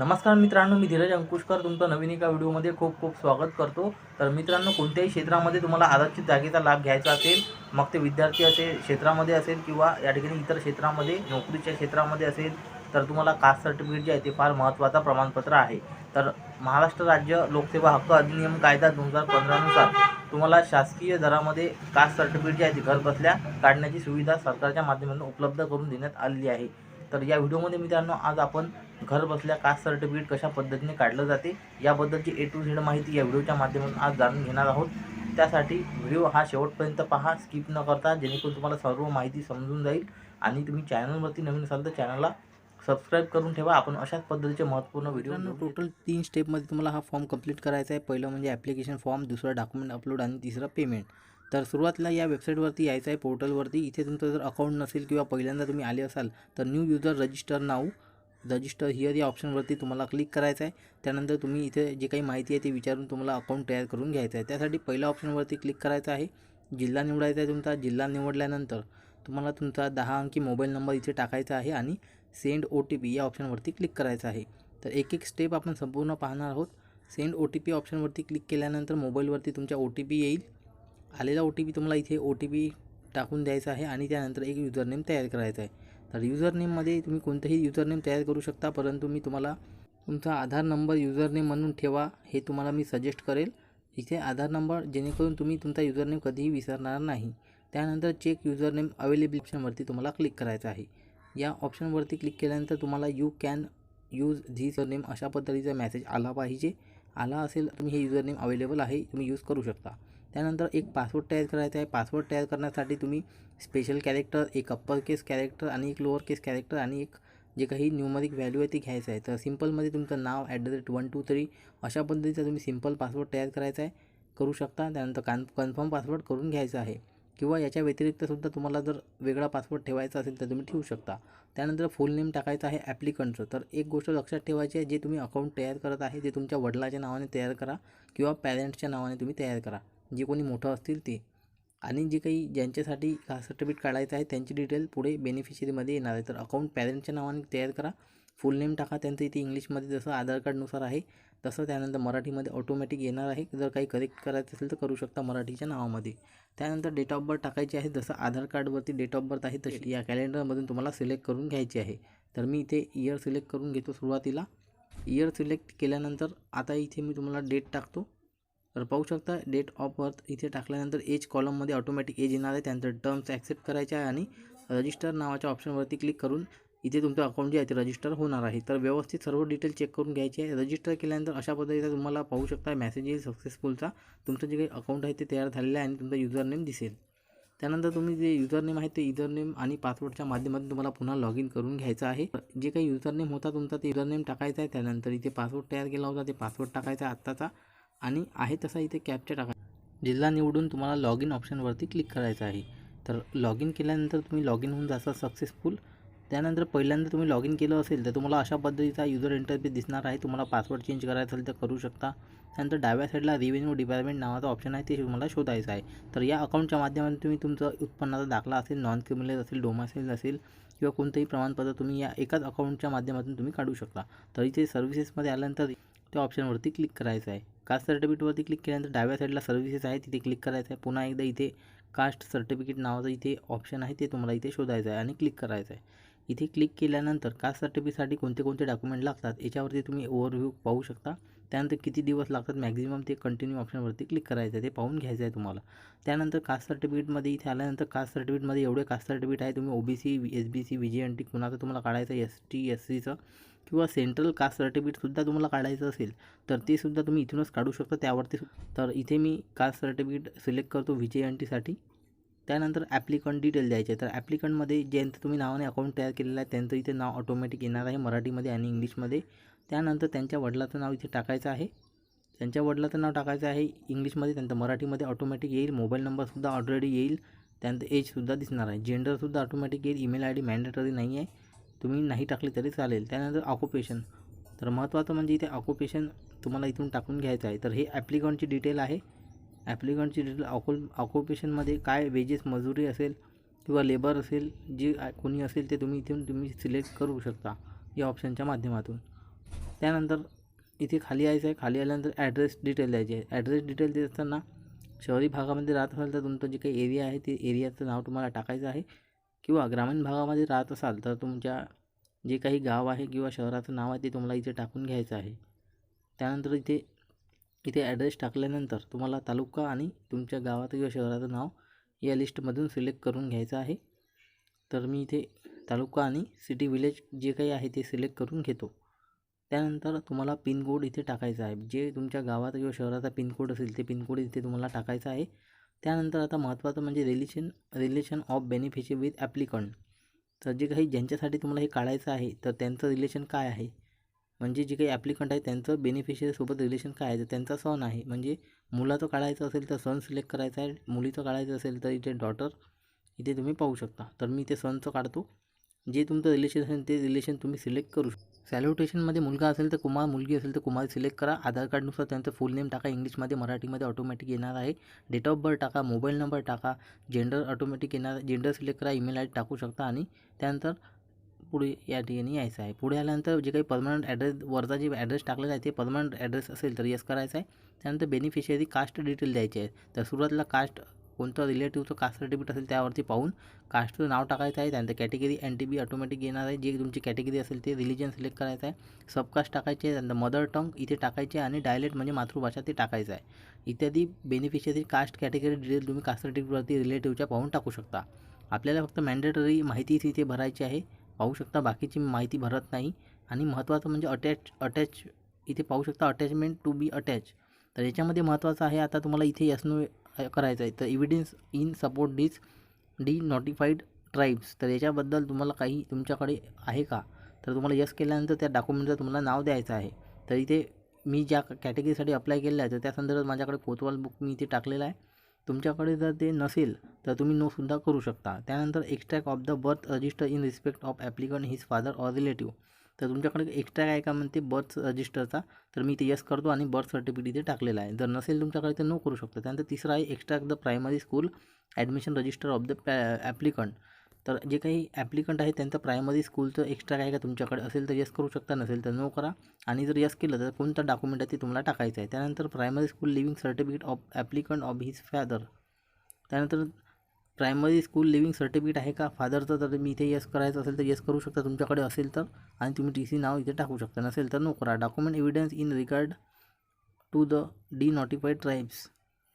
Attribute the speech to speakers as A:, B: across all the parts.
A: नमस्कार मित्रांनो मी धीरज अंकुशकर. तुमचं नवीन एका व्हिडिओमध्ये खूप खूप स्वागत करतो. तर मित्रांनो कोणत्याही क्षेत्रामध्ये तुम्हाला आरक्षित जागेचा लाभ घ्यायचा असेल मग ते विद्यार्थी असेल क्षेत्रामध्ये असेल किंवा या ठिकाणी इतर क्षेत्रामध्ये नोकरीच्या क्षेत्रामध्ये असेल तर तुम्हाला कास्ट सर्टिफिकेट जे आहे ते फार महत्त्वाचं प्रमाणपत्र आहे. तर महाराष्ट्र राज्य लोकसेवा हक्क अधिनियम कायदा दोन हजार पंधरानुसार तुम्हाला शासकीय दरामध्ये कास्ट सर्टिफिकेट जे आहे ते घरबसल्या काढण्याची सुविधा सरकारच्या माध्यमातून उपलब्ध करून देण्यात आलेली आहे. तर या व्हिडिओमध्ये मित्रांनो आज आपण घर बसल्या कास्ट सर्टिफिकेट कशा पद्धतीने काढलं जाते याबद्दलची ए टू झेड माहिती या व्हिडिओच्या माध्यमातून आज जाणून घेणार आहोत. त्यासाठी व्हिडिओ हा शेवटपर्यंत पहा स्किप न करता जेणेकरून तुम्हाला सर्व माहिती समजून जाईल. आणि तुम्ही चॅनलवरती नवीन असाल तर चॅनलला सबस्क्राईब करून ठेवा. आपण अशाच पद्धतीचे महत्त्वपूर्ण व्हिडिओ टोटल तीन स्टेपमध्ये तुम्हाला हा फॉर्म कंप्लीट करायचा आहे. पहिलं म्हणजे ॲप्लिकेशन फॉर्म दुसरं डॉक्युमेंट अपलोड आणि तिसरं पेमेंट तर सुरुवातीला या वेबसाईटवरती यायचं आहे पोर्टलवरती. इथे तुमचं जर अकाउंट नसेल किंवा पहिल्यांदा तुम्ही आले असाल तर न्यू युजर रजिस्टर नाव रजिस्टर हिअर या ऑप्शनवरती तुम्हाला क्लिक करायचं आहे त्यानंतर तुम्ही इथे जे काही माहिती आहे ते विचारून तुम्हाला अकाउंट तयार करून घ्यायचं आहे त्यासाठी पहिल्या ऑप्शनवरती क्लिक करायचं आहे. जिल्हा निवडायचा आहे तुमचा. जिल्हा निवडल्यानंतर तुम्हाला तुमचा दहा अंकी मोबाईल नंबर इथे टाकायचा आहे आणि सेंड ओ टी पी या ऑप्शनवरती क्लिक करायचं आहे. तर एक एक स्टेप आपण संपूर्ण पाहणार आहोत. सेंड ओ टी पी ऑप्शनवरती क्लिक केल्यानंतर मोबाईलवरती तुमच्या ओ टी पी येईल. आलेला ओ टी पी तुम्हाला इथे ओ टी पी टाकून द्यायचा आहे आणि त्यानंतर एक युजर नेम तयार करायचा आहे. तर युजर नेममध्ये तुम्ही कोणतंही युजर नेम तयार करू शकता परंतु मी तुम्हाला तुमचा आधार नंबर युजर नेम म्हणून ठेवा हे तुम्हाला मी सजेस्ट करेल. इथे आधार नंबर जेणेकरून तुम्ही तुमचा युजर नेम कधीही विसरणार नाही. त्यानंतर चेक युजर नेम अवेलेबल ऑप्शनवरती तुम्हाला क्लिक करायचं आहे. या ऑप्शनवरती क्लिक केल्यानंतर तुम्हाला you can use the name अशा पद्धतीचा मेसेज आला पाहिजे. आला असेल तुम्ही हे युजर नेम अवेलेबल आहे तुम्ही यूज करू शकता. त्यानंतर एक पासवर्ड तयार करायचा आहे. पासवर्ड तयार करण्यासाठी तुम्ही स्पेशल कॅरेक्टर एक अप्पर केस कॅरेक्टर आणि एक लोअर केस कॅरेक्टर आणि एक जे काही न्यूमरिक व्हॅल्यू आहे ती घ्यायचं आहे. तर सिम्पलमध्ये तुमचं नाव at the rate one two three अशा पद्धतीचा तुम्ही सिंपल पासवर्ड तयार करायचा आहे. करू शकता. त्यानंतर कान कन्फर्म पासवर्ड करून घ्यायचा आहे. किंवा याच्या व्यतिरिक्तसुद्धा तुम्हाला जर वेगळा पासवर्ड ठेवायचा असेल तर तुम्ही ठेवू शकता. त्यानंतर फुल नेम टाकायचं आहे ॲप्लिकंटचं तर एक गोष्ट लक्षात ठेवायची आहे जे तुम्ही अकाउंट तयार करत आहे ते तुमच्या वडिलाच्या नावाने तयार करा किंवा पॅरेंट्सच्या नावाने तुम्ही तयार करा. जे कोणी मोठं असतील ते. आणि जे काही ज्यांच्यासाठी कास्ट सर्टिफिकेट काढायचं आहे त्यांची डिटेल पुढे बेनिफिशरीमध्ये येणार आहे. तर अकाउंट पॅरेंटच्या नावाने तयार करा. फुल नेम टाका. त्यांचं इथे इंग्लिशमध्ये जसं आधार कार्डनुसार आहे तसं त्यानंतर मराठीमध्ये ऑटोमॅटिक येणार आहे. जर काही करेक्ट करायचं असेल तर करू शकता मराठीच्या नावामध्ये. त्यानंतर डेट ऑफ बर्थ टाकायची आहे. जसं आधार कार्डवरती डेट ऑफ बर्थ आहे तशी या कॅलेंडरमधून तुम्हाला सिलेक्ट करून घ्यायची आहे. तर मी इथे इयर सिलेक्ट करून घेतो सुरुवातीला. इयर सिलेक्ट केल्यानंतर आता इथे मी तुम्हाला डेट टाकतो. तर पाहू शकता डेट ऑफ बर्थ इथे टाकल्यानंतर एज कॉलममध्ये ऑटोमॅटिक एज येणार आहे. त्यानंतर टर्म्स ॲक्सेप्ट करायचे आहे आणि रजिस्टर नावाच्या ऑप्शनवरती क्लिक करून इथे तुमचं अकाउंट जे आहे ते रजिस्टर होणार आहे. तर व्यवस्थित सर्व डिटेल चेक करून घ्यायचे आहे. रजिस्टर केल्यानंतर अशा पद्धतीचा तुम्हाला पाहू शकता मेसेज येईल सक्सेसफुलचा तुमचं जे काही अकाउंट आहे ते तयार झालेलं आहे आणि तुमचा युजर नेम दिसेल. त्यानंतर तुम्ही जे युजर नेम आहे ते युजर नेम आणि पासवर्डच्या माध्यमातून तुम्हाला पुन्हा लॉग इन करून घ्यायचं आहे. जे काही युजर नेम होता तुमचा ते युजर नेम टाकायचा आहे. त्यानंतर इथे पासवर्ड तयार केला होता ते पासवर्ड टाकायचा आहे आत्ताचा. आणि आहे तसा इथे कॅपचा टाका जिल्हा निवडून तुम्हाला लॉग इन ऑप्शनवरती क्लिक करायचं आहे. तर लॉग इन केल्यानंतर तुम्ही लॉग इन होऊन जाता सक्सेसफुल त्यानंतर पहिल्यांदा तुम्ही लॉग इन केलं असेल तर तुम्हाला अशा पद्धतीचा युजर इंटरफेस दिसणार आहे. तुम्हाला पासवर्ड चेंज करायचा असेल तर करू शकता. त्यानंतर डाव्या साईडला रिव्हेन्यू डिपार्टमेंट नावाचा ऑप्शन आहे ते तुम्हाला शोधायचं आहे. तर या अकाउंटच्या माध्यमातून तुम्ही तुमचं उत्पन्नाचा दाखला असेल नॉन क्रिमिनल असेल डोमासेल असेल किंवा कोणतंही प्रमाणपत्र तुम्ही या एकाच अकाउंटच्या माध्यमातून तुम्ही काढू शकता. तर इथे सर्व्हिसेसमध्ये आल्यानंतर त्या ऑप्शनवरती क्लिक करायचं आहे. कास्ट सर्टिफिकेटवरती क्लिक केल्यानंतर डाव्या साईडला सर्व्हिसेस आहे तिथे क्लिक करायचं आहे. पुन्हा एकदा इथे कास्ट सर्टिफिकेट नावाचं इथे ऑप्शन आहे ते तुम्हाला इथे शोधायचं आहे आणि क्लिक करायचं आहे. इथे क्लिक केल्यानंतर कास्ट सर्टिफिकेटसाठी कोणते कोणते डॉक्युमेंट लागतात याच्यावरती तुम्ही ओव्हरव्ह्यू पाहू शकता. त्यानंतर किती दिवस लागतात मॅक्झिमम ते कंटिन्यू ऑप्शनवरती क्लिक करायचं आहे ते पाहून घ्यायचं आहे तुम्हाला. त्यानंतर कास्ट सर्टिफिकेटमध्ये इथे आल्यानंतर कास्ट सर्टिफिकेटमध्ये एवढे कास्ट सर्टिफिकेट आहे तुम्ही O B C S B C V G N T कुणाचं तुम्हाला काढायचं एस टी एस सीचं किंवा सेंट्रल कास्ट सर्टिफिकेटसुद्धा तुम्हाला काढायचं असेल तर ते सुद्धा तुम्ही इथूनच काढू शकता. त्यावरती तर इथे मी कास्ट सर्टिफिकेट सिलेक्ट करतो विजय एंटीसाठी त्यानंतर ॲप्लिकंट डिटेल द्यायचे. तर ॲप्लिकंटमध्ये ज्यांचं तुम्ही नावाने अकाउंट तयार केलेलं आहे त्यांचं इथे नाव ऑटोमॅटिक येणार आहे मराठीमध्ये आणि इंग्लिशमध्ये. त्यानंतर त्यांच्या वडिलाचं नाव इथे टाकायचं आहे. त्यांच्या वडिलाचं नाव टाकायचं आहे इंग्लिशमध्ये त्यांचं मराठीमध्ये ऑटोमॅटिक येईल. मोबाईल नंबरसुद्धा ऑलरेडी येईल. त्यानंतर एजसुद्धा दिसणार आहे. जेंडरसुद्धा ऑटोमॅटिक येईल. ईमेल आय डी मॅन्डेटरी नाही आहे तुम्ही नाही टाकले तरी चालेल. त्यानंतर ऑक्युपेशन तर महत्त्वाचं म्हणजे इथे ऑक्युपेशन तुम्हाला इथून टाकून घ्यायचं आहे. तर हे ॲप्लिकंटची डिटेल आहे. ॲप्लिकंटची डिटेल ऑक्यु ऑक्युपेशनमध्ये काय वेजेस मजुरी असेल किंवा लेबर असेल जे कोणी असेल ते तुम्ही इथून तुम्ही सिलेक्ट करू शकता या ऑप्शनच्या माध्यमातून. त्यानंतर इथे खाली यायचं आहे. खाली आल्यानंतर ॲड्रेस डिटेल द्यायचे आहे. ॲड्रेस डिटेल देत असताना शहरी भागामध्ये राहत असाल तर तुमचं जे काही एरिया आहे ते एरियाचं नाव तुम्हाला टाकायचं आहे. किंवा ग्रामीण भागामध्ये राहत असाल तर तुमच्या जे काही गाव आहे किंवा शहराचं नाव आहे ते तुम्हाला इथे टाकून घ्यायचं आहे. त्यानंतर इथे इथे ॲड्रेस टाकल्यानंतर तुम्हाला तालुका आणि तुमच्या गावाचं किंवा शहराचं नाव या लिस्टमधून सिलेक्ट करून घ्यायचं आहे. तर मी इथे तालुका आणि सिटी विलेज जे काही आहे ते सिलेक्ट करून घेतो. त्यानंतर तुम्हाला पिनकोड इथे टाकायचा आहे. जे तुमच्या गावात किंवा शहराचा पिनकोड असेल ते पिनकोड इथे तुम्हाला टाकायचं आहे. त्यानंतर आता महत्त्वाचं म्हणजे relation relation of beneficiary with applicant तर जे काही ज्यांच्यासाठी तुम्हाला हे काढायचं आहे तर त्यांचं रिलेशन काय आहे? म्हणजे जे काही ॲप्लिकंट आहे त्यांचं बेनिफिशियरीसोबत रिलेशन काय आहे? तर त्यांचा सन आहे. म्हणजे मुलाचं काढायचं असेल तर सन सिलेक्ट करायचं आहे. मुलीचं काढायचं असेल तर इथे डॉटर इथे तुम्ही पाहू शकता. तर मी ते सनचं काढतो. जे तुमचं रिलेशन असेल ते रिलेशन तुम्ही सिलेक्ट करू शकता. सॅल्युटेशनमध्ये मुलगा असेल तर कुमार मुलगी असेल तर कुमार सिलेक्ट करा. आधार कार्डनुसार त्यांचं फुल नेम टाका. इंग्लिशमध्ये मराठीमध्ये ऑटोमॅटिक येणार आहे. डेट ऑफ बर्थ टाका. मोबाईल नंबर टाका. जेंडर ऑटोमॅटिक येणार जेंडर सिलेक्ट करा. ईमेल आय डी टाकू शकता आणि त्यानंतर पुढे या ठिकाणी यायचं आहे. पुढे आल्यानंतर जे काही परमनंट ॲड्रेस वरचा जे ॲड्रेस टाकलेला आहे ते परमनंट ॲड्रेस असेल तर येस करायचं आहे. त्यानंतर बेनिफिशियरी कास्ट डिटेल द्यायचे आहे. तर सुरुवातीला कास्ट कोणतं रिलेटिव्हचं कास्ट सर्टिफिकेट असेल त्यावरती पाहून कास्टचं नाव टाकायचं आहे. त्यानंतर category N T B automatic येणार आहे. जे तुमची कॅटेगरी असेल ते रिलिजन सिलेक्ट करायचं आहे. सबकास्ट टाकायचे आहे. त्यानंतर मदर टंग इथे टाकायचे आहे आणि डायलेक्ट म्हणजे मातृभाषा ते टाकायचं आहे. इत्यादी बेनिफिशियरी कास्ट कॅटेगरी डिटेल तुम्ही कास्ट सर्टिफिकेटवरती रिलेटिव्हच्या पाहून टाकू शकता. आपल्याला फक्त मॅन्डेटरी माहितीच इथे भरायची आहे. पाहू शकता. बाकीची माहिती भरत नाही. आणि महत्त्वाचं म्हणजे अटॅच अटॅच इथे पाहू शकता. अटॅचमेंट टू बी अटॅच तर याच्यामध्ये महत्त्वाचं आहे. आता तुम्हाला इथे यसनो करायचं आहे. तर evidence in support this denotified tribes तर याच्याबद्दल तुम्हाला काही तुमच्याकडे आहे का? तर तुम्हाला यस केल्यानंतर त्या डॉक्युमेंटचं तुम्हाला नाव द्यायचं आहे. तर इथे मी ज्या कॅटेगरीसाठी अप्लाय केलेलं आहे तर त्या संदर्भात माझ्याकडे कोतवाल बुक मी इथे टाकलेलं आहे. तुमच्याकडे जर ते नसेल तर तुम्ही नोसुद्धा करू शकता. त्यानंतर extract of the birth register in respect of applicant his father or relative तर तुमच्याकडे एक्स्ट्रा आहे का म्हणते? बर्थ रजिस्टरचा तर मी ते यस करतो आणि बर्थ सर्टिफिकेट इथे टाकलेलं आहे. जर नसेल तुमच्याकडे तर नो करू शकतो. त्यानंतर तिसरा आहे extra the primary school admission register of the applicant तर जे काही ॲप्लिकंट आहे त्यांचं प्रायमरी स्कूलचं एक्स्ट्रा काय का तुमच्याकडे असेल तर यस करू शकता नसेल तर नो करा. आणि जर यस केलं तर कोणता डॉक्युमेंट आहे ते तुम्हाला टाकायचं आहे. त्यानंतर primary school leaving certificate of applicant of his father त्यानंतर प्रायमरी स्कूल लिव्हिंग सर्टिफिकेट आहे का? फादरचं तर मी इथे येस करायचं असेल तर येस करू शकता. तुमच्याकडे असेल तर. आणि तुम्ही टी सी नाव इथे टाकू शकता. नसेल तर नो करा. Document evidence in regard to the denotified tribes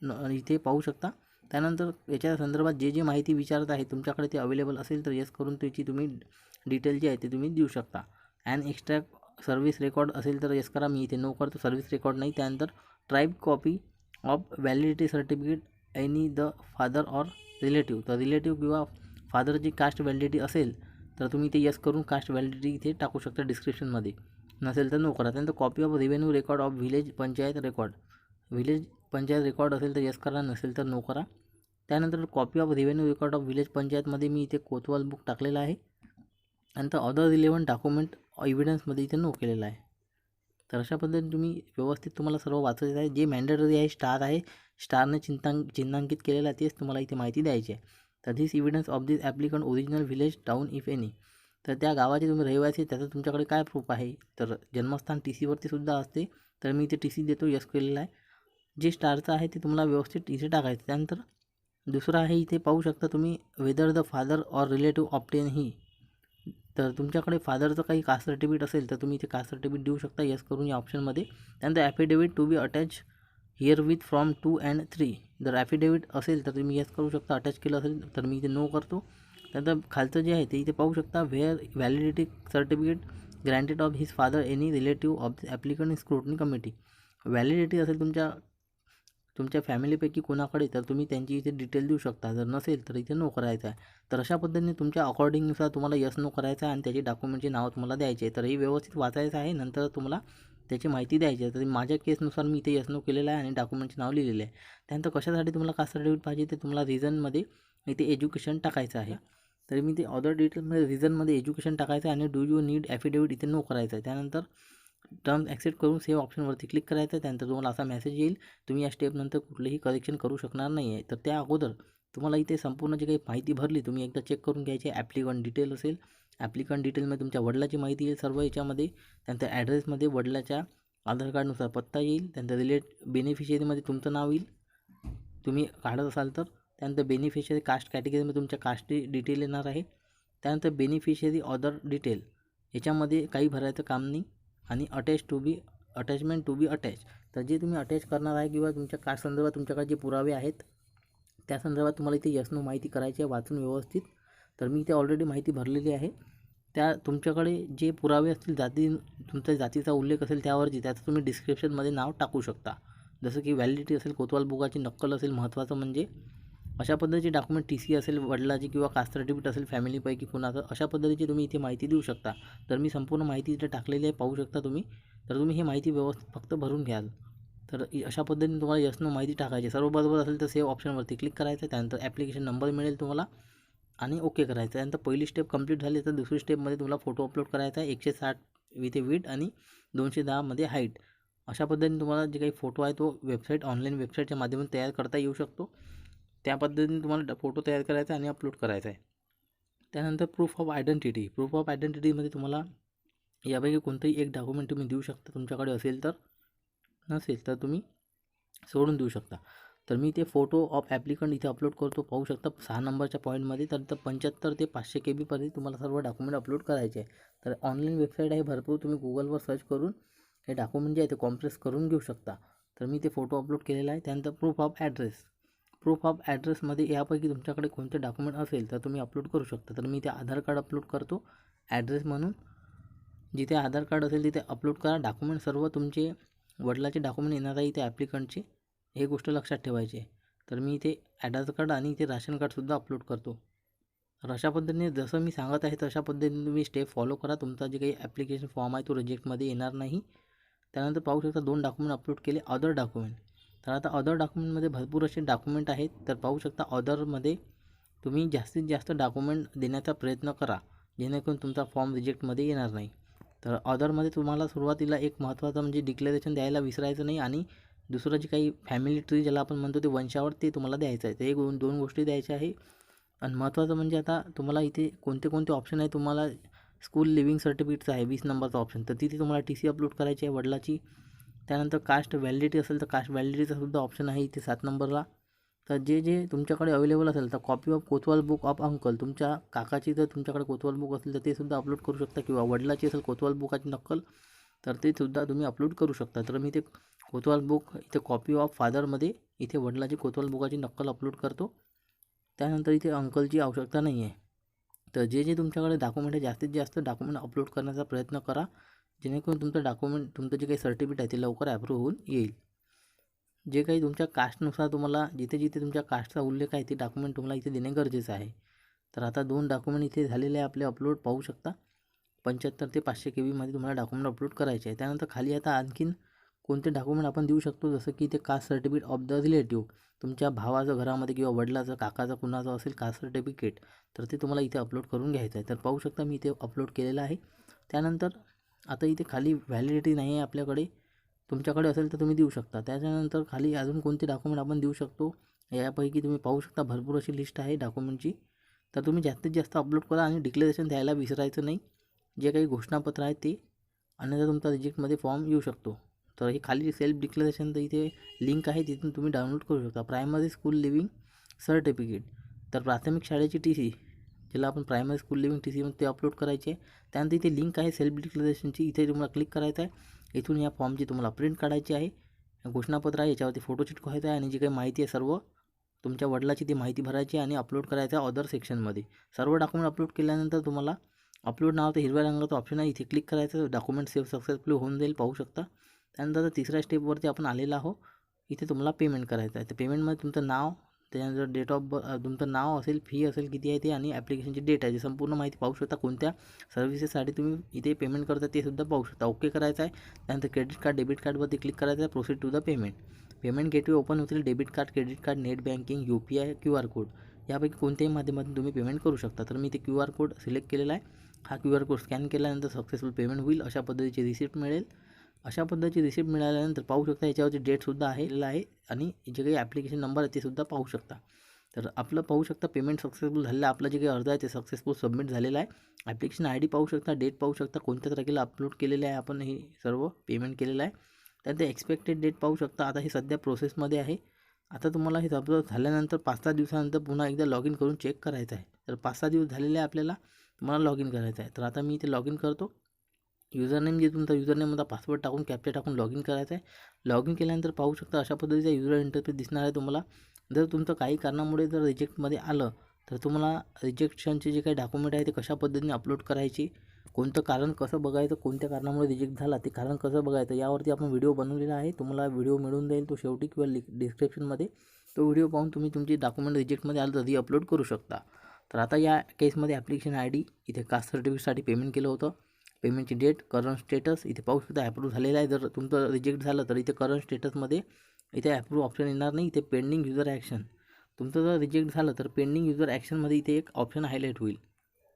A: न इथे पाहू शकता. त्यानंतर याच्या संदर्भात जे जे माहिती विचारत आहे तुमच्याकडे ते अवेलेबल असेल तर येस करून त्याची तुम्ही डिटेल जी आहे ते तुम्ही देऊ शकता. अँड एक्स्ट्रॅक्ट सर्व्हिस रेकॉर्ड असेल तर यस करा. मी इथे नो करतो. सर्व्हिस रेकॉर्ड नाही. त्यानंतर tribe copy of validity certificate any the father or relative तर रिलेटिव्ह किंवा फादरची कास्ट व्हॅलिडिटी असेल तर तुम्ही ते यस करून कास्ट व्हॅलिडिटी इथे टाकू शकता डिस्क्रिप्शनमध्ये नसेल तर नो करा. त्यानंतर copy of revenue record of village panchayat record village panchayat record असेल तर यस करा. नसेल तर नो करा. त्यानंतर copy of revenue record of village पंचायतमध्ये मी इथे कोतवाल बुक टाकलेला आहे. नंतर अदर रिलेवंट डॉक्युमेंट एव्हिडन्समध्ये इथे नो केलेला आहे. तर अशा पद्धतीने तुम्ही व्यवस्थित तुम्हाला सर्व वाचत आहे. जे मॅन्डेटरी आहे स्टार आहे स्टारने चिंतां चिन्हांकित केलेलं आहे तेच तुम्हाला इथे माहिती द्यायची आहे. तर this evidence of this applicant original village town if any तर त्या गावाचे तुम्ही रहिवासी त्याचं तुमच्याकडे काय प्रूफ आहे? तर जन्मस्थान टी सीवरती सुद्धा असते तर मी इथे टी सी देतो यस केलेला आहे. जे स्टारचं आहे ते तुम्हाला व्यवस्थित इथे टाकायचं त्यानंतर दुसरं आहे इथे पाहू शकता तुम्ही whether the father or relative obtain ही तर तुमच्याकडे फादरचं काही कास्ट सर्टिफिकेट असेल तर तुम्ही इथे कास्ट सर्टिफिकेट देऊ शकता यस करून या ऑप्शनमध्ये त्यानंतर affidavit to be attach herewith from two and three जर ॲफिडेविट असेल तर तुम्ही येस करू शकता. अटॅच केलं असेल तर मी इथे नो करतो. त्यानंतर खालचं जे आहे ते इथे पाहू शकता. Where validity certificate granted of his father any relative of the applicant in scrutiny committee validity असेल तुमच्या तुमच्या फॅमिलीपैकी कोणाकडे तर तुम्ही त्यांची इथे डिटेल देऊ शकता. जर नसेल तर इथे नो करायचं आहे. तर अशा पद्धतीने तुमच्या अकॉर्डिंगनुसार तुम्हाला यस नो करायचं आहे आणि त्याची डॉक्युमेंटची नाव तुम्हाला द्यायचे आहे. तर हे व्यवस्थित वाचायचं आहे. नंतर तुम्हाला त्याची माहिती द्यायची आहे. तर माझ्या केसनुसार मी इथे यस्नो नो केलेलं आहे आणि डॉक्युमेंटचे नाव लिहिलेलं आहे. त्यानंतर कशासाठी तुम्हाला कास्ट सर्टिफिकेट पाहिजे ते तुम्हाला रिझनमध्ये इथे एज्युकेशन टाकायचं आहे. तर मी ते ऑदर डिटेलमध्ये रिझनमध्ये एज्युकेशन टाकायचं आहे आणि डू यू नीड ॲफिडेविट इथे नो करायचं आहे. त्यानंतर टर्म्स ॲक्सेप्ट करून सेव्ह ऑप्शनवरती क्लिक करायचं आहे. त्यानंतर तुम्हाला असा मेसेज येईल तुम्ही या स्टेपनंतर कुठलेही करेक्शन करू शकणार नाही आहे. तर त्या अगोदर तुम्हाला इथे संपूर्ण जी काही माहिती भरली तुम्ही एकदा चेक करून घ्यायची ॲप्लिकंट डिटेल असेल ॲप्लिकंट डिटेलमध्ये तुमच्या वडिलाची माहिती येईल सर्व याच्यामध्ये. त्यानंतर ॲड्रेसमध्ये वडिलाच्या आधार कार्डनुसार पत्ता येईल. त्यानंतर रिलेट बेनिफिशियरीमध्ये तुमचं नाव येईल. तुम्ही काढत असाल तर त्यानंतर बेनिफिशियरी कास्ट कॅटेगरीमध्ये तुमच्या कास्ट डिटेल येणार आहे. त्यानंतर बेनिफिशियरी ऑदर डिटेल याच्यामध्ये काही भरायचं काम नाही. आणि attach to be attachment to be attach तर जे तुम्ही अटॅच करणार आहे किंवा तुमच्या कास्ट संदर्भात तुमच्याकडे जे पुरावे आहेत त्या संदर्भात तुम्हाला इथे यशनो माहिती करायची आहे. वाचून व्यवस्थित तर मी इथे ऑलरेडी माहिती भरलेली आहे. त्या तुमच्याकडे जे पुरावे असतील जाती तुमच्या जातीचा उल्लेख असेल त्यावरची त्याचं तुम्ही डिस्क्रिप्शनमध्ये नाव टाकू शकता. जसं की व्हॅलिडिटी असेल कोतवाल बुकाची नक्कल असेल महत्त्वाचं म्हणजे अशा पद्धतीचे डॉक्युमेंट टी सी असेल वडिलाची किंवा कास्ट सर्टिफिकेट असेल फॅमिलीपैकी कुणाचं अशा पद्धतीची तुम्ही इथे माहिती देऊ शकता. तर मी संपूर्ण माहिती इथे टाकलेली आहे पाहू शकता तुम्ही. तर तुम्ही ही माहिती व्यवस्थित फक्त भरून घ्याल. तर अशा पद्धतीने तुम्हाला यस माहिती टाकायची सर्व बरोबर असेल तर सेव्ह ऑप्शनवरती क्लिक करायचं त्यानंतर ॲप्लिकेशन नंबर मिळेल तुम्हाला. आणि ओके करायचं आहे. त्यानंतर पहिली स्टेप कंप्लीट झाली तर दुसरी स्टेपमध्ये तुम्हाला फोटो अपलोड करायचा आहे. एकशे साठ विथ विड आणि दोनशे दहामध्ये हाईट अशा पद्धतीने तुम्हाला जे काही फोटो आहे तो वेबसाईट ऑनलाईन वेबसाईटच्या माध्यमातून तयार करता येऊ शकतो. त्या पद्धतीने तुम्हाला फोटो तयार करायचा आहे आणि अपलोड करायचा आहे. त्यानंतर proof of identity proof of आयडेंटिटीमध्ये तुम्हाला यापैकी कोणतंही एक डॉक्युमेंट तुम्ही देऊ शकता. तुमच्याकडे असेल तर नसेल तर तुम्ही सोडून देऊ शकता. तर मी ते फोटो ऑफ ॲप्लिकंट इथे अपलोड करतो. पाहू शकता सहा नंबरच्या पॉईंटमध्ये तर तर पंच्याहत्तर ते पाचशे के बीपर्यंत तुम्हाला सर्व डॉक्युमेंट अपलोड करायचे आहे. तर ऑनलाईन वेबसाईट आहे भरपूर. तुम्ही गुगलवर सर्च करून हे डॉक्युमेंट जे आहे ते कॉम्प्रेस करून घेऊ शकता. तर मी ते फोटो अपलोड केलेला आहे. त्यानंतर proof of address proof of ॲड्रेसमध्ये यापैकी तुमच्याकडे कोणते डॉक्युमेंट असेल तर तुम्ही अपलोड करू शकता. तर मी ते आधार कार्ड अपलोड करतो. ॲड्रेस म्हणून. जिथे आधार कार्ड असेल तिथे अपलोड करा. डॉक्युमेंट सर्व तुमचे वडिलाचे डॉक्युमेंट येणार आहे इथे ॲप्लिकंटचे हे गोष्ट लक्षात ठेवायची आहे. तर मी इथे आधार कार्ड आणि इथे राशन कार्डसुद्धा अपलोड करतो. तर अशा पद्धतीने जसं मी सांगत आहे तशा पद्धतीने तुम्ही स्टेप फॉलो करा. तुमचा जे काही ॲप्लिकेशन फॉर्म आहे तो रिजेक्टमध्ये येणार नाही. त्यानंतर पाहू शकता दोन डॉक्युमेंट अपलोड केले अदर डॉक्युमेंट तर आता अदर डॉक्युमेंटमध्ये भरपूर असे डॉक्युमेंट आहेत. तर पाहू शकता अदरमध्ये तुम्ही जास्तीत जास्त डॉक्युमेंट देण्याचा प्रयत्न करा. जेणेकरून तुमचा फॉर्म रिजेक्टमध्ये येणार नाही. तर अदरमध्ये तुम्हाला सुरुवातीला एक महत्त्वाचं म्हणजे डिक्लेरेशन द्यायला विसरायचं नाही आणि दुसरं जे काही फॅमिली ट्री ज्याला आपण म्हणतो ते वंशावर ते तुम्हाला द्यायचं आहे. ते एक दोन दोन गोष्टी द्यायच्या आहे. आणि महत्त्वाचं म्हणजे आता तुम्हाला इथे कोणते कोणते ऑप्शन आहे? तुम्हाला स्कूल लिव्हिंग सर्टिफिकेटचं आहे वीस नंबरचं ऑप्शन तर तिथे तुम्हाला टी सी अपलोड करायची आहे वडिलाची. त्यानंतर कास्ट व्हॅलिडिटी असेल तर कास्ट व्हॅलिडिटीचा सुद्धा ऑप्शन आहे इथे सात नंबरला. तर जे जे तुमच्याकडे अवेलेबल असेल तर copy of kotwal book of uncle तुमच्या काकाची जर तुमच्याकडे कोतवाल बुक असेल तर ते सुद्धा अपलोड करू शकता. किंवा वडिलाची असेल कोतवाल बुकाची नक्कल तर ते सुद्धा तुम्ही अपलोड करू शकता. तर मी ते कोतवाल बुक इथे कॉपी ऑफ फादरमध्ये इथे वडिलाची कोतवाल बुकाची नक्कल अपलोड करतो. त्यानंतर इथे अंकलची आवश्यकता नाही आहे तर जे जे तुमच्याकडे डॉक्युमेंट आहे जास्तीत जास्त डॉक्युमेंट अपलोड करण्याचा प्रयत्न करा. जेणेकरून तुमचं डॉक्युमेंट तुमचं जे काही सर्टिफिकेट आहे ते लवकर ॲप्रूव्ह होऊन येईल. जे काही तुमच्या कास्टनुसार तुम्हाला जिथे जिथे तुमच्या कास्टचा उल्लेख आहे ते डॉक्युमेंट तुम्हाला इथे देणे गरजेचं आहे. तर आता दोन डॉक्युमेंट इथे झालेले आहे आपले अपलोड पाहू शकता. पंच्याहत्तर ते पाचशे के बीमध्ये तुम्हाला डॉक्युमेंट अपलोड करायचे आहे. त्यानंतर खाली आता आणखीन कोणते डॉक्युमेंट आपण देऊ शकतो? जसं की ते caste certificate of the relative. तुमच्या भावाचं घरामध्ये किंवा वडिलाचं काकाचं कुणाचं असेल कास्ट सर्टिफिकेट तर ते तुम्हाला इथे अपलोड करून घ्यायचं आहे. तर पाहू शकता मी इथे अपलोड केलेलं आहे. त्यानंतर आता इथे खाली व्हॅलिडिटी नाही आहे आपल्याकडे. तुमच्याकडे असेल तर तुम्ही देऊ शकता. त्याच्यानंतर खाली अजून कोणते डॉक्युमेंट आपण देऊ शकतो? यापैकी तुम्ही पाहू शकता भरपूर अशी लिस्ट आहे डॉक्युमेंटची. तर तुम्ही जास्तीत जास्त अपलोड करा आणि डिक्लेरेशन द्यायला विसरायचं नाही. जे काही घोषणापत्र आहे ते अन्यथा तुमचा रिजेक्टमध्ये फॉर्म येऊ शकतो. तर हे खाली सेल्फ डिक्लेरेशन तर इथे लिंक आहे तिथून तुम्ही डाउनलोड करू शकता. प्रायमरी स्कूल लिव्हिंग सर्टिफिकेट तर प्राथमिक शाळेची टी सी ज्याला आपण primary school leaving T C ते अपलोड करायचे. आहे त्यानंतर इथे लिंक आहे सेल्फ डिक्लेरेशनची इथे तुम्हाला क्लिक करायचं आहे. इथून या फॉर्मची तुम्हाला प्रिंट काढायची आहे. घोषणापत्र आहे याच्यावरती फोटो चिटकवायचा आहे आणि जी काही माहिती आहे सर्व तुमच्या वडिलाची ती माहिती भरायची आणि अपलोड करायचं आहे अदर सेक्शनमध्ये सर्व डॉक्युमेंट अपलोड केल्यानंतर तुम्हाला अपलोड नावाचं हिरव्या रंगाचा ऑप्शन आहे. इथे क्लिक करायचं डॉक्युमेंट सेव्ह सक्सेसफुली होऊन जाईल पाहू शकता. त्यानंतर तिसऱ्या स्टेपवरती आपण आलेलो आहो इथे तुम्हाला पेमेंट करायचं आहे. तर पेमेंटमध्ये तुमचं नाव त्यानंतर डेट ऑफ ब तुमचं नाव असेल फी असेल किती आहे ते आणि ॲप्लिकेशनची डेट आहे. जे संपूर्ण माहिती पाहू शकता. कोणत्या सर्व्हिसेससाठी तुम्ही इथे पेमेंट करता ते सुद्धा पाहू शकता. ओके करायचं आहे. त्यानंतर क्रेडिट कार्ड डेबिट कार्डवरती क्लिक करायचं आहे. Proceed to the payment payment gateway open होतील. Debit card credit card net banking U P I Q R code यापैकी कोणत्याही माध्यमातून तुम्ही पेमेंट करू शकता. तर मी ते क्यू आर कोड सिलेक्ट केलेला आहे. हा क्यू आर कोड स्कॅन केल्यानंतर सक्सेसफुल पेमेंट होईल. अशा पद्धतीची रिसिप्ट मिळेल. अशा पद्धतीची रिसिप्ट मिळाल्यानंतर पाहू शकता याच्यावरती डेटसुद्धा आहे आहे आणि जे काही ॲप्लिकेशन नंबर आहे ते सुद्धा पाहू शकता. तर आपलं पाहू शकता पेमेंट सक्सेसफुल झालेलं आपला आपलं जे काही अर्ज आहे ते सक्सेसफुल सबमिट झालेलं आहे. ॲप्लिकेशन आय डी पाहू शकता डेट पाहू शकता कोणत्या तारखेला अपलोड केलेलं आहे आपण हे सर्व पेमेंट केलेलं आहे. त्यानंतर एक्सपेक्टेड डेट पाहू शकता आता हे सध्या प्रोसेसमध्ये आहे. आता तुम्हाला हे सबमिट झाल्यानंतर पाच सहा दिवसानंतर पुन्हा एकदा लॉग इन करून चेक करायचं आहे. तर पाच सहा दिवस झालेले आहे आपल्याला तुम्हाला लॉग इन करायचं आहे. तर आता मी इथे लॉग इन करतो. युजरनेम जे तुमचा युजरनेमचा पासवर्ड टाकून कॅप्चर टाकून लॉग इन करायचं आहे. लॉग इन केल्यानंतर पाहू शकता अशा पद्धतीचा युजर इंटरफेस दिसणार आहे तुम्हाला. जर तुमचं काही कारणामुळे जर रिजेक्टमध्ये आलं तर तुम्हाला रिजेक्शनचे जे काही डॉक्युमेंट आहे ते कशा पद्धतीने अपलोड करायचे कोणतं कारण कसं बघायचं कोणत्या कारणामुळे रिजेक्ट झाला ते कारण कसं बघायचं यावरती आपण व्हिडिओ बनवलेला आहे. तुम्हाला व्हिडिओ मिळून जाईल तो शेवटी किंवा लिक डिस्क्रिप्शनमध्ये तो व्हिडिओ पाहून तुम्ही तुमची डॉक्युमेंट रिजेक्टमध्ये आलं तर री अपलोड करू शकता. तर आता या केसमध्ये ॲप्लिकेशन आय डी इथे कास्ट सर्टिफिकेटसाठी पेमेंट केलं होतं. पेमेंटची डेट करंट स्टेटस इथे पाहू शकता ॲप्रूव्ह झालेला आहे. जर तुमचं रिजेक्ट झालं तर इथे करंट स्टेटसमध्ये इथे ॲप्रूव्ह ऑप्शन येणार नाही. इथे पेंडिंग युजर ॲक्शन तुमचं जर रिजेक्ट झालं तर पेंडिंग युजर ॲक्शनमध्ये इथे एक ऑप्शन हायलाईट होईल.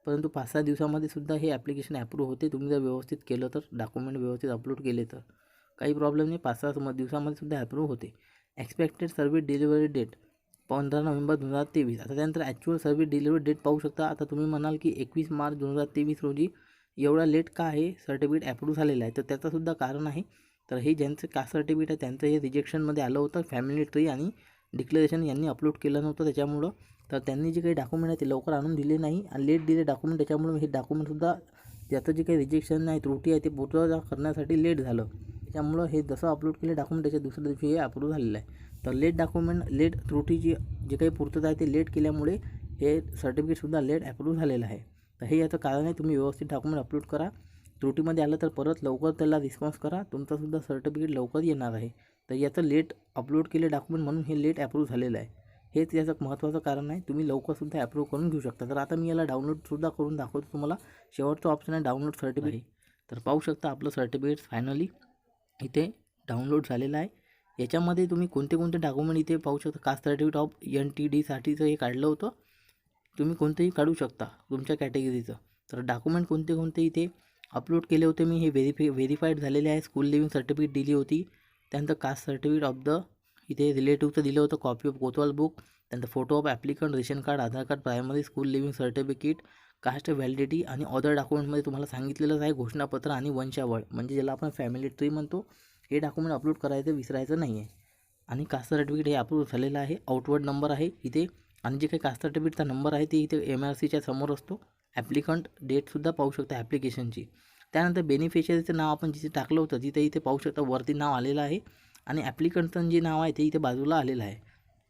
A: परंतु पाच सहा दिवसामध्ये सुद्धा हे ॲप्लिकेशन ॲप्रूव्ह होते. तुम्ही जर व्यवस्थित केलं तर डॉक्युमेंट व्यवस्थित अपलोड केले तर काही प्रॉब्लेम नाही. पाच सहा दिवसामध्ये सुद्धा ॲप्रूव्ह होते. एक्सपेक्टेड सर्व्हिस डिलिव्हरी डेट पंधरा नोव्हेंबर दोन हजार तेवीस. आता त्यानंतर ॲक्च्युअल सर्व्हिस डिलिव्हरी डेट पाहू शकता. आता तुम्ही म्हणाल की एकवीस मार्च दोन हजार तेवीस रोजी एवढा लेट का आहे सर्टिफिकेट ॲप्रूव्ह झालेलं आहे? तर त्याचंसुद्धा कारण आहे. तर हे ज्यांचं कास्ट सर्टिफिकेट आहे त्यांचं हे रिजेक्शनमध्ये आलं होतं. फॅमिली ट्री आणि डिक्लेरेशन यांनी अपलोड केलं नव्हतं त्याच्यामुळं. तर त्यांनी जे काही डॉक्युमेंट आहे ते लवकर आणून दिले नाही. आणि लेट दिले डॉक्युमेंट त्याच्यामुळे हे डॉक्युमेंटसुद्धा ज्याचं जे काही रिजेक्शन आहे त्रुटी आहे ते पूर्ण करण्यासाठी लेट झालं. त्याच्यामुळं हे जसं अपलोड केलं डॉक्युमेंट त्याच्या दुसऱ्या दिवशी हे अप्रूव्ह झालेलं आहे. तर लेट डॉक्युमेंट लेट त्रुटीची जे काही पूर्तता आहे ते लेट केल्यामुळे हे सर्टिफिकेटसुद्धा लेट अप्रूव्ह झालेलं आहे. तर हे याचं कारण आहे तुम्ही व्यवस्थित डॉक्युमेंट अपलोड करा. त्रुटीमध्ये आलं तर परत लवकर त्याला रिस्पॉन्स करा. तुमचंसुद्धा सर्टिफिकेट लवकर येणार आहे. तर याचं लेट अपलोड केले डॉक्युमेंट म्हणून हे लेट अप्रूव्ह झालेलं आहे. हेच याचं महत्त्वाचं कारण आहे. तुम्ही लवकरसुद्धा अप्रूव्ह करून घेऊ शकता. तर आता मी याला डाउनलोडसुद्धा करून दाखवतो तुम्हाला. शेवटचं ऑप्शन आहे डाउनलोड सर्टिफिकेट तर पाहू शकता आपलं सर्टिफिकेट फायनली इथे डाउनलोड झालेलं आहे. याच्यामध्ये तुम्ही कोणते कोणते डॉक्युमेंट इथे पाहू शकता. Caste certificate of N T डीसाठीचं हे काढलं होतं. तुम्ही कोणतेही काढू शकता तुमच्या कॅटेगरीचं. तर डॉक्युमेंट कोणते कोणते इथे अपलोड केले होते मी हे व्हेरीफाय व्हेरीफाईड झालेले आहे. स्कूल लिव्हिंग सर्टिफिकेट दिली होती. त्यानंतर कास्ट सर्टिफिकेट ऑफ द इथे रिलेटिव्हचं दिलं होतं. कॉपी ऑफ कोतवाल बुक त्यानंतर photo of applicant ration card Aadhaar card primary school leaving certificate caste validity आणि अदर डॉक्युमेंटमध्ये तुम्हाला सांगितलेलंच आहे. घोषणापत्र आणि वंशावळ. म्हणजे ज्याला आपण फॅमिली ट्री म्हणतो हे डॉक्युमेंट अपलोड करायचं विसरायचं नाही आहे आणि कास्ट सर्टिफिकेट हे अप्रूव्ह झालेलं आहे. आउटवर्ड नंबर आहे. इथे आणि जे काही कास्ट सर्टिफिकेटचा नंबर आहे ते इथे एम आर सीच्या समोर असतो. ॲप्लिकंट डेटसुद्धा पाहू शकता ॲप्लिकेशनची त्यानंतर बेनिफिशरीचं नाव आपण जिथे टाकलं होतं तिथे इथे पाहू शकता वरती नाव आलेलं आहे आणि ॲप्लिकंटचं जे नाव आहे ते इथे बाजूला आलेलं आहे.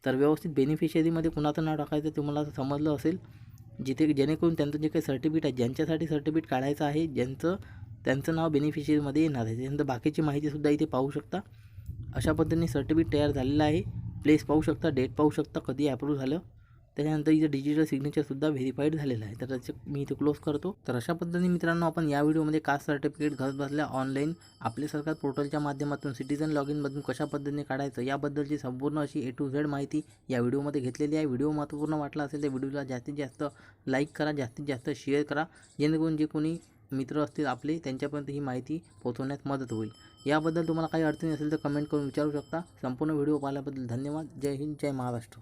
A: तर व्यवस्थित बेनिफिशरीमध्ये कुणाचं नाव टाकायचं तुम्हाला समजलं असेल. जिथे जेणेकरून त्यांचं जे काही सर्टिफिकेट आहे ज्यांच्यासाठी सर्टिफिकेट काढायचं आहे ज्यांचं त्यांचं नाव बेनिफिशरीमध्ये येणार आहे. त्यानंतर बाकीची माहितीसुद्धा इथे पाहू शकता. अशा पद्धतीने सर्टिफिकेट तयार झालेलं आहे. प्लेस पाहू शकता डेट पाहू शकता कधी अप्रूव्ह झालं. त्याच्यानंतर इथे डिजिटल सिग्नेचरसुद्धा व्हेरीफाईड झालेलं आहे. तर त्याचे मी इथे क्लोज करतो. तर अशा पद्धतीने मित्रांनो आपण या व्हिडिओमध्ये कास्ट सर्टिफिकेट घर बसल्या ऑनलाईन आपले सरकार पोर्टलच्या माध्यमातून सिटीजन लॉग इनमधून कशा पद्धतीने काढायचं याबद्दलची संपूर्ण अशी ए टू झेड माहिती या व्हिडिओमध्ये घेतलेली आहे. व्हिडिओ महत्त्वपूर्ण वाटला असेल तर व्हिडिओला जास्तीत जास्त लाईक करा जास्तीत जास्त शेअर करा. जेणेकरून जे कोणी मित्र असतील आपले त्यांच्यापर्यंत ही माहिती पोहोचवण्यात मदत होईल. याबद्दल तुम्हाला काही अडचणी असेल तर कमेंट करून विचारू शकता. संपूर्ण व्हिडिओ पाहिल्याबद्दल धन्यवाद. जय हिंद जय महाराष्ट्र.